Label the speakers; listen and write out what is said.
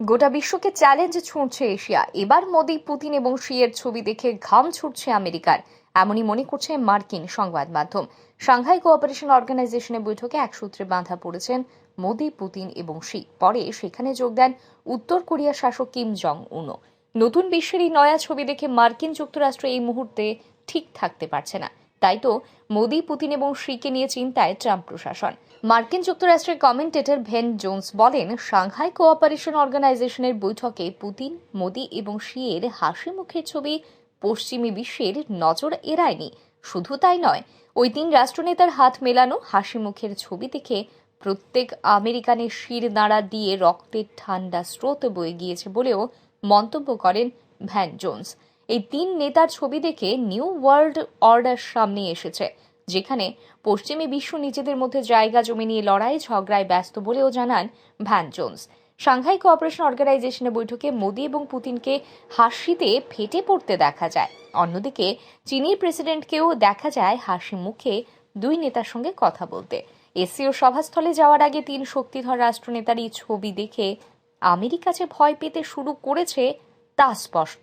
Speaker 1: গোটা বিশ্বকে challenge ছুঁড়ছে Asia. এবার মোদি, পুতিন এবং শিয়ের ছবি দেখে ঘাম ছুটছে আমেরিকার। এমনই মনে করছে মার্কিন সংবাদ মাধ্যম। সাংহাই কোঅপারেশন অর্গানাইজেশনের বৈঠকে এক সূত্রে বাঁধা পড়েছেন মোদি, পুতিন এবং শি। পরে সেখানে যোগ দেন উত্তর কোরিয়ার শাসক কিম জং উনো নতুন বিশ্বের এই নয়া ছবি দেখে মার্কিন যুক্তরাষ্ট্র এই মুহূর্তে ঠিক থাকতে পারছে না। তাই তো মোদি, পুতিন এবং শিকে নিয়ে চিন্তায় ট্রাম্প প্রশাসন। মার্কিন যুক্তরাষ্ট্রের কমেন্টেটর ভেন জোন্স বলেন, সাংহাই কোঅপারেশন অর্গানাইজেশনের বৈঠকে পুতিন, মোদি এবং শিয়ের হাসি মুখের ছবি পশ্চিমী বিশ্বের নজর এড়ায়নি। শুধু তাই নয়, ওই তিন রাষ্ট্রনেতার হাত মেলানো হাসি মুখের ছবি দেখে প্রত্যেক আমেরিকানের শির দাঁড়া দিয়ে রক্তের ঠান্ডা স্রোত বয়ে গিয়েছে বলেও মন্তব্য করেন ভ্যান জোন্স। এই তিন নেতার ছবি দেখে নিউ ওয়ার্ল্ড অর্ডার সামনে এসেছে, যেখানে পশ্চিমী বিশ্ব নিজেদের মধ্যে জায়গা জমি নিয়ে লড়াই, ঝগড়ায় ব্যস্ত বলেও জানান ভ্যান জোন্স। সাংহাই কোঅপারেশন অর্গানাইজেশনের বৈঠকে মোদি এবং পুতিনকে হাসিতে ফেটে পড়তে দেখা যায়। অন্যদিকে, চীনের প্রেসিডেন্টকেও দেখা যায় হাসি মুখে দুই নেতার সঙ্গে কথা বলতে। এসিও সভাস্থলে যাওয়ার আগে তিন শক্তিধর রাষ্ট্রনেতার এই ছবি দেখে আমেরিকা যে ভয় পেতে শুরু করেছে তা স্পষ্ট।